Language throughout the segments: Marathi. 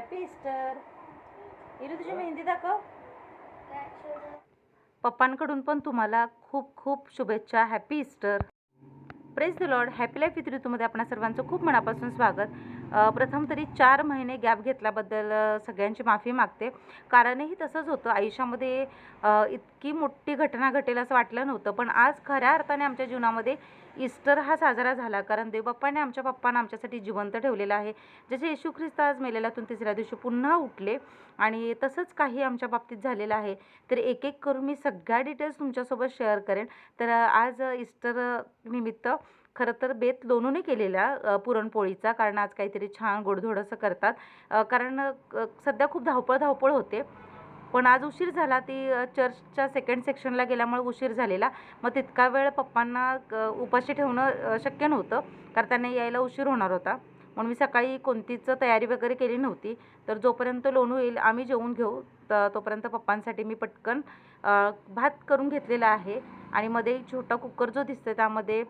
हॅपी इस्टर इरू तुझी मेहंदी दाखव. पप्पांकडून पण तुम्हाला खूप खूप शुभेच्छा. Happy Easter praise the Lord happy life with ऋतूमध्ये आपणा सर्वांचं खूप मनापासून स्वागत. प्रथम तरी चार महिने गॅप घेतल्याबद्दल सगळ्यांची माफी मागते. कारणही तसंच होतं. आयुष्यामध्ये इतकी मोठी घटना घटेल असं वाटलं नव्हतं. पण आज खऱ्या अर्थाने आमच्या जीवनामध्ये ईस्टर हा साजरा झाला कारण देवबाप्पाने आमच्या पप्पानं आमच्यासाठी जिवंत ठेवलेला आहे. जसे येशू ख्रिस्त आज मेलेल्यातून तिसऱ्या दिवशी पुन्हा उठले आणि तसंच काही आमच्या बाबतीत झालेलं आहे. तर एक एक करून मी सगळ्या डिटेल्स तुमच्यासोबत शेअर करेन. तर आज ईस्टर निमित्त खरं तर बेत लोणूने केलेला पुरणपोळीचा कारण आज काहीतरी छान गोडधोड असं करतात कारण सध्या खूप धावपळ धावपळ होते. पण आज उशीर झाला ती चर्चच्या सेकंड सेक्शनला गेल्यामुळे उशीर झालेला. मग तितका वेळ पप्पांना क- उपाशी ठेवणं शक्य नव्हतं कारण त्यांना यायला उशीर होणार होता. म्हणून मी सकाळी कोणतीच तयारी वगैरे केली नव्हती. तर जोपर्यंत लोणू येईल आम्ही जेवून घेऊ. तर तोपर्यंत पप्पांसाठी मी पटकन भात करून घेतलेला आहे. आणि मध्ये छोटा कुकर जो दिसतोय त्यामध्ये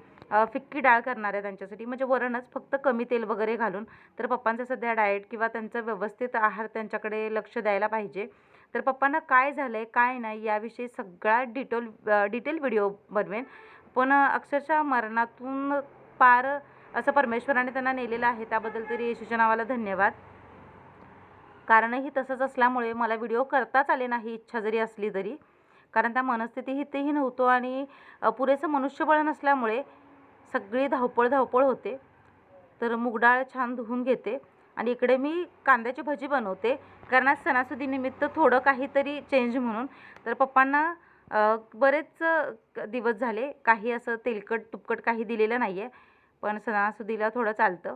फिक्की डाळ करणार आहे त्यांच्यासाठी. म्हणजे वरणच फक्त कमी तेल वगैरे घालून. तर पप्पांचं सध्या डाएट किंवा त्यांचं व्यवस्थित आहार त्यांच्याकडे लक्ष द्यायला पाहिजे. तर पप्पांना काय झालं आहे काय नाही याविषयी सगळा डिटेल डिटेल व्हिडिओ बनवेन. पण अक्षरशः मरणातून पार असं परमेश्वराने त्यांना नेलेलं आहे त्याबद्दल तरी येशूच्या नावाला धन्यवाद. कारणही तसंच असल्यामुळे मला व्हिडिओ करताच आले नाही इच्छा जरी असली तरी. कारण त्या मनस्थिती तेही नव्हतो आणि पुरेसं मनुष्यबळ नसल्यामुळे सगळी धावपळ धावपळ होते. तर मुगडाळ छान धुवून घेते. आणि इकडे मी कांद्याची भजी बनवते. कारण आज सणासुदीनिमित्त थोडं काहीतरी चेंज म्हणून. तर पप्पांना बरेच दिवस झाले. काही असं तेलकट तुपकट काही दिलेलं नाही आहे पण सणासुदीला थोडं चालतं.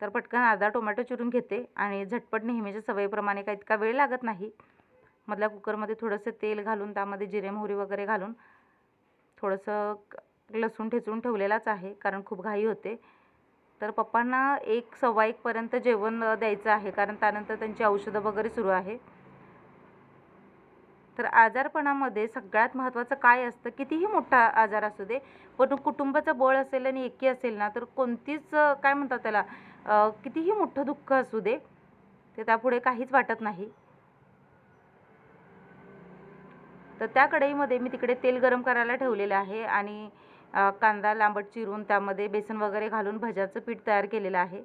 तर पटकन अर्धा टोमॅटो चिरून घेते. आणि झटपट नेहमीच्या सवयीप्रमाणे काही इतका वेळ लागत नाही. मधल्या कुकरमध्ये थोडंसं तेल घालून त्यामध्ये जिरे मोहरी वगैरे घालून थोडंसं लसूण ठेचून ठेवलेलाच आहे. कारण खूप घाई होते. तर पप्पांना एक सव्वा एकपर्यंत जेवण द्यायचं आहे. कारण त्यानंतर त्यांची औषधं वगैरे सुरू आहे. तर आजारपणामध्ये सगळ्यात महत्त्वाचं काय असतं? कितीही मोठा आजार असू दे पण कुटुंबाचं बळ असेल आणि एकी असेल ना तर कोणतीच काय म्हणतात त्याला कितीही मोठं दुःख असू दे ते त्यापुढे काहीच वाटत नाही. तर त्या कढईमध्ये मी तिकडे तेल गरम करायला ठेवलेलं आहे आणि कांदा लांबट चिरून त्यामध्ये बेसन वगैरे घालून भज्याचं पीठ तयार केलेलं आहे.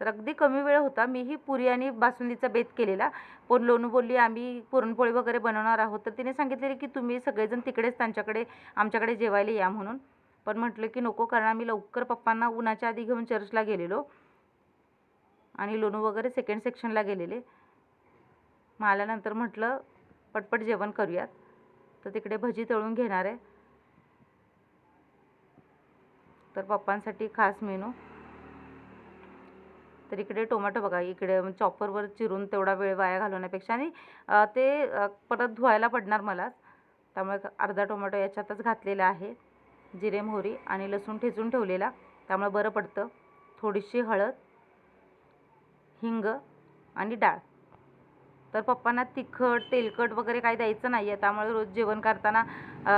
तर अगदी कमी वेळ होता. मीही पुरी आणि बासुंदीचा बेत केलेला. पण लोणू बोलली आम्ही पुरणपोळी वगैरे बनवणार आहोत. तर तिने सांगितलेले की तुम्ही सगळेजण तिकडेच त्यांच्याकडे आमच्याकडे जेवायला या म्हणून. पण म्हटलं की नको कारण आम्ही लवकर पप्पांना उन्हाच्या आधी घेऊन चर्चला गेलेलो आणि लोणू वगैरे सेकंड सेक्शनला गेलेले. मग आल्यानंतर म्हटलं पटपट जेवण करूयात. तर तिकडे भजी तळून घेणार आहे. तर पप्पांसाठी खास मेनू. तर इकडे टोमॅटो बघा इकडे चॉपरवर चिरून तेवढा वेळ वाया घालवण्यापेक्षा. आणि ते परत धुवायला पडणार मला त्यामुळे अर्धा टोमॅटो याच्यातच घातलेला आहे. जिरे मोहरी आणि लसूण ठेचून ठेवलेला. त्यामुळे बरं पडतं. थोडीशी हळद हिंग आणि डाळ. तर पप्पांना तिखट तेलकट वगैरे काही द्यायचं नाही आहे त्यामुळे रोज जेवण करताना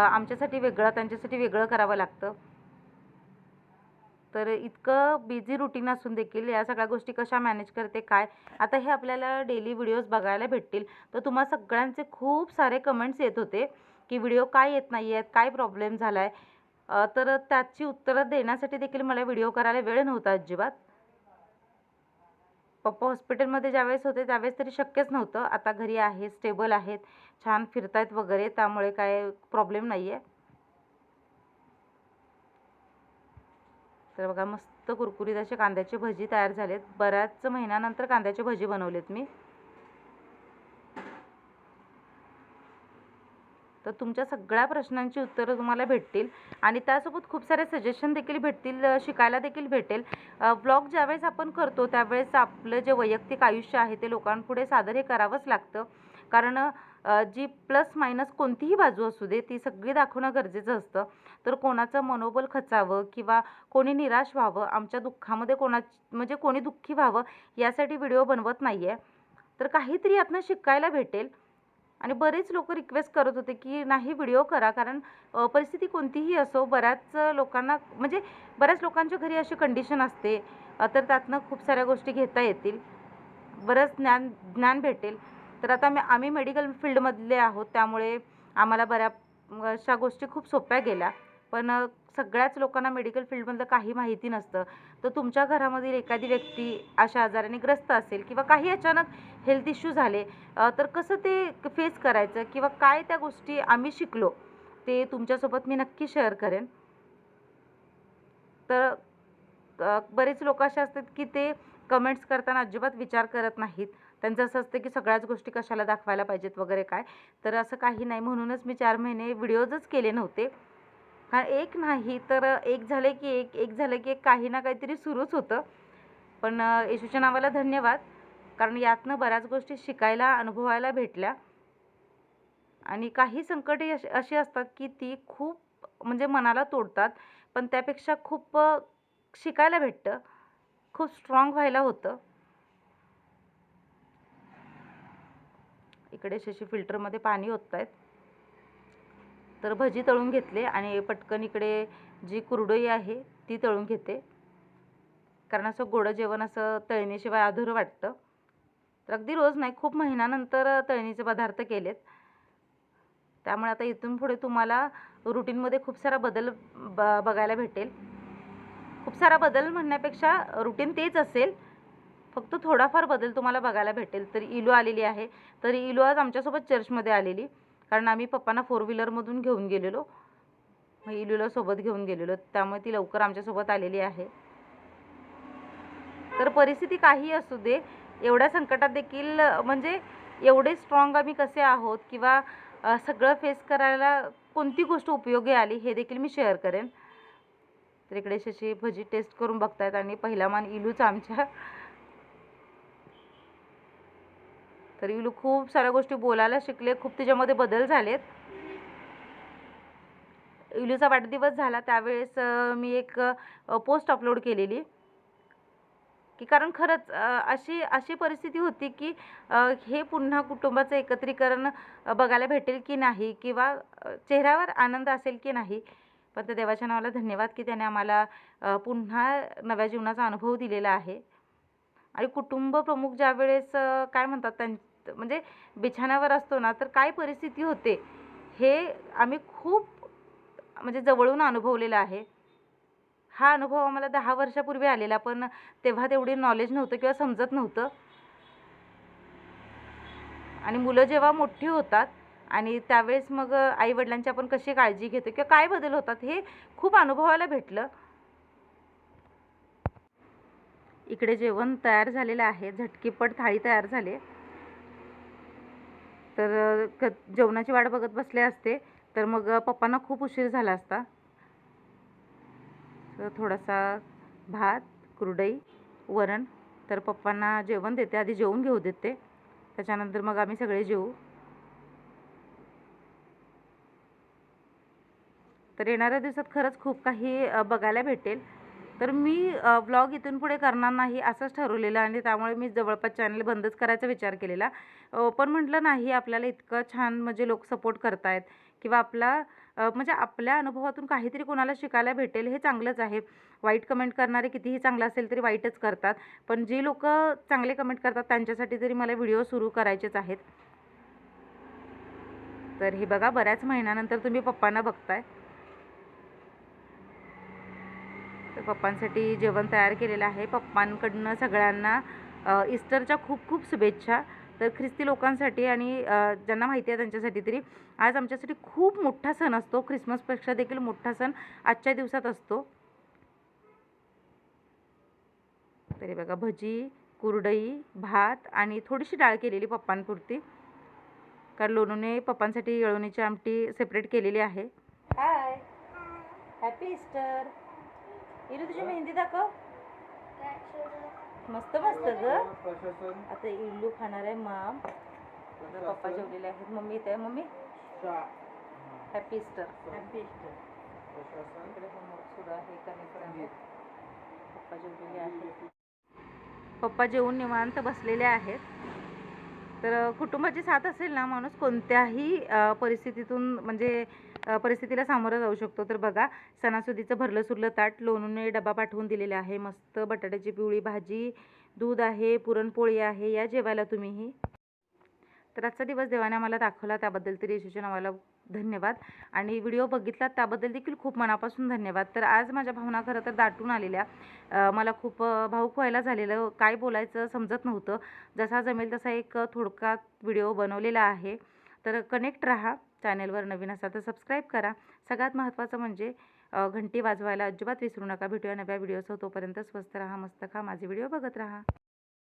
आमच्यासाठी वेगळं त्यांच्यासाठी वेगळं करावं लागतं. तर इतकं बिझी रुटीन असून देखील या सगळ्या गोष्टी कशा मॅनेज करते काय? आता हे आपल्याला डेली व्हिडिओज बघायला भेटतील. तर तुम्हा सगळ्यांचे खूप सारे कमेंट्स येत होते की व्हिडिओ काय येत नाही आहेत काय प्रॉब्लेम झाला आहे तर त्याची उत्तरं देण्यासाठी देखील मला व्हिडिओ करायला वेळ नव्हता अजिबात. पप्पा हॉस्पिटलमध्ये ज्यावेळेस होते त्यावेळेस तरी शक्यच नव्हतं. आता घरी आहे स्टेबल आहेत छान फिरतायत वगैरे त्यामुळे काय प्रॉब्लेम नाही आहे तर बघा मस्त कुरकुरीत असे कांद्याचे भजी तयार झालेत. बऱ्याच महिन्यानंतर कांद्याचे भजी बनवलेत मी. तर तुमच्या सगळ्या प्रश्नांची उत्तरं तुम्हाला भेटतील आणि त्यासोबत खूप सारे सजेशन देखील भेटतील शिकायला देखील भेटेल. ब्लॉग ज्यावेळेस आपण करतो त्यावेळेस आपलं जे वैयक्तिक आयुष्य आहे ते लोकांपुढे सादर हे करावंच लागतं. कारण जी प्लस मायनस कोणतीही बाजू असू दे ती सगळी दाखवणं गरजेचं असतं. तर कोणाचं मनोबल खचावं किंवा कोणी निराश व्हावं आमच्या दुःखामध्ये कोणा म्हणजे कोणी दुःखी व्हावं यासाठी व्हिडिओ बनवत नाही आहे तर काहीतरी यातनं शिकायला भेटेल. आणि बरेच लोक रिक्वेस्ट करत होते की नाही व्हिडिओ करा. कारण परिस्थिती कोणतीही असो बऱ्याच लोकांना म्हणजे बऱ्याच लोकांच्या घरी अशी कंडिशन असते. तर त्यातनं खूप साऱ्या गोष्टी घेता येतील. बरंच ज्ञान ज्ञान भेटेल. तर आता मी आम्ही मेडिकल फील्डमधले आहोत त्यामुळे आम्हाला बऱ्या अशा गोष्टी खूप सोप्या गेल्या. पण सगळ्याच लोकांना मेडिकल फील्डमधलं काही माहिती नसतं. तर तुमच्या घरामधील एखादी व्यक्ती अशा आजाराने ग्रस्त असेल किंवा काही अचानक हेल्थ इश्यू झाले तर कसं ते फेस करायचं किंवा काय त्या गोष्टी आम्ही शिकलो ते तुमच्यासोबत मी नक्की शेअर करेन. तर बरेच लोक असे असतात की ते कमेंट्स करताना अजिबात विचार करत नाहीत. त्यांचं असं असतं की सगळ्याच गोष्टी कशाला दाखवायला पाहिजेत वगैरे काय तर असं काही नाही. म्हणूनच मी चार महिने व्हिडिओजच केले नव्हते. हा एक नाही तर एक झालं की एक एक झालं की एक काही ना काहीतरी सुरूच होतं. पण येशूच्या नावाला धन्यवाद. कारण यातनं बऱ्याच गोष्टी शिकायला अनुभवायला भेटल्या. आणि काही संकटे अशी अशी असतात की ती खूप म्हणजे मनाला तोडतात. पण त्यापेक्षा खूप शिकायला भेटतं. खूप स्ट्रॉंग व्हायला होतं. इकडे शशी फिल्टरमध्ये पाणी ओतत आहेत तर भजी तळून घेतले आणि पटकन इकडे जी कुरडई आहे ती तळून घेते. कारण असं गोडं जेवण असं तळणीशिवाय अधुरं वाटतं. तर अगदी रोज नाही खूप महिन्यानंतर तळणीचे पदार्थ केलेत. त्यामुळे आता इथून पुढे तुम्हाला रुटीनमध्ये खूप सारा बदल ब बघायला भेटेल. खूप सारा बदल म्हणण्यापेक्षा रुटीन तेच असेल. फक्त थोडाफार बदल तुम्हाला बघायला भेटेल. तर इलू आलेली आहे. तर इलू आज आमच्यासोबत चर्चमध्ये आलेली. कारण आम्ही पप्पांना फोर व्हीलरमधून घेऊन गेलेलो. मग इलूला सोबत घेऊन गेलेलो. त्यामुळे ती लवकर आमच्यासोबत आलेली आहे. तर परिस्थिती काही असू दे एवढ्या संकटात देखील म्हणजे एवढे स्ट्रॉंग आम्ही कसे आहोत किंवा सगळं फेस करायला कोणती गोष्ट उपयोगी आली हे देखील मी शेअर करेन. तर इकडे शशी भजी टेस्ट करून बघतायत आणि पहिला मान इलूच आमच्या तर इलू खूप साऱ्या गोष्टी बोलायला शिकले खूप तिच्यामध्ये बदल झालेत. इलूचा वाढदिवस झाला त्यावेळेस मी एक पोस्ट अपलोड केलेली. की कारण खरंच अशी अशी परिस्थिती होती की हे पुन्हा कुटुंबाचं एकत्रीकरण बघायला भेटेल की नाही किंवा चेहऱ्यावर आनंद असेल की नाही. पण त्या देवाच्या नावाला धन्यवाद की त्याने आम्हाला पुन्हा नव्या जीवनाचा अनुभव दिलेला आहे. आणि कुटुंब प्रमुख ज्यावेळेस काय म्हणतात त्यां म्हणजे बिछाण्यावर असतो ना तर काय परिस्थिती होते? हे आम्ही खूप म्हणजे जवळून अनुभवलेलं आहे. हा अनुभव आम्हाला दहा वर्षापूर्वी आलेला पण तेव्हा तेवढी नॉलेज नव्हतं किंवा समजत नव्हतं. आणि मुलं जेव्हा मोठी होतात आणि त्यावेळेस मग आईवडिलांची आपण कशी काळजी घेतो किंवा काय बदल होतात हे खूप अनुभवायला भेटलं. इकडे जेवण तयार झालेलं आहे. झटकीपट थाळी तयार झाली तर क जेवणाची वाट बघत बसले असते. तर मग पप्पांना खूप उशीर झाला असता. तर थोडासा भात कुरडई वरण तर पप्पांना जेवण देते. आधी जेवून घेऊ देते. त्याच्यानंतर मग आम्ही सगळे जेवू तर येणाऱ्या दिवसात खरंच खूप काही बघायला भेटेल. तर मी ब्लॉग इथून पुढे करणार नाही असंच ठरवलेलं आणि त्यामुळे मी जवळपास चॅनल बंदच करायचा विचार केलेला. पण म्हटलं नाही आपल्याला इतकं छान म्हणजे लोक सपोर्ट करतायत किंवा आपला म्हणजे आपल्या अनुभवातून काहीतरी कोणाला शिकायला भेटेल हे चांगलंच आहे. वाईट कमेंट करणारे कितीही चांगलं असेल तरी वाईटच करतात. पण जी लोक चांगले कमेंट करतात त्यांच्यासाठी तरी मला व्हिडिओ सुरू करायचेच आहेत. तर हे बघा बऱ्याच महिन्यानंतर तुम्ही पप्पांना बघताय. तर पप्पांसाठी जेवण तयार केलेलं आहे. पप्पांकडनं सगळ्यांना इस्टरच्या खूप खूप शुभेच्छा. तर ख्रिस्ती लोकांसाठी आणि ज्यांना माहिती आहे त्यांच्यासाठी तरी आज आमच्यासाठी खूप मोठा सण असतो. ख्रिसमसपेक्षा देखील मोठा सण आजच्या दिवसात असतो. तरी बघा भजी कुरडई भात आणि थोडीशी डाळ केलेली पप्पांपुरती. कारण लोणूने पप्पांसाठी येळवणीची आमटी सेपरेट केलेली आहे. हाय हॅपी इस्टर इलू तुझी मेहंदी दाखव. मस्त मस्त ग. आता इल्लू खाणार आहे माम. पप्पा जेवलेले आहेत. मम्मी इथे आहे mummy? Happy Easter happy Easter प्रशासन इकडे होमवर्क सुरू आहे करेपर्यंत पप्पा जेवलेले आहेत. पप्पा जेवून निवांत बसलेले आहेत. तर कुटुंबाची साथ असेल ना माणूस कोणत्याही परिस्थितीतून म्हणजे परिस्थितीला सामोरं जाऊ शकतो. तर बघा सणासुदीचं भरलं सुरलं ताट लोणूने डबा पाठवून दिलेला आहे. मस्त बटाट्याची पिवळी भाजी दूध आहे पुरणपोळी आहे या जेवायला तुम्हीही. तर आजचा दिवस देवाने आम्हाला दाखवला त्याबद्दल तरी यशूच्या नावाला धन्यवाद. आणि व्हिडिओ बघितला त्याबद्दल देखील खूप मनापासून धन्यवाद. तर आज माझ्या भावना खरं तर दाटून आलेल्या. मला खूप भाऊक व्हायला झालेलं. काय बोलायचं समजत नव्हतं. जसा जमेल तसा एक थोडक्यात व्हिडिओ बनवलेला आहे. तर कनेक्ट राहा. चॅनेलवर नवीन असा तर सबस्क्राईब करा. सगळ्यात महत्त्वाचं म्हणजे घंटी वाजवायला अजिबात विसरू नका. भेटूया नव्या व्हिडिओसह. तोपर्यंत स्वस्त राहा मस्त खा. माझे व्हिडिओ बघत राहा.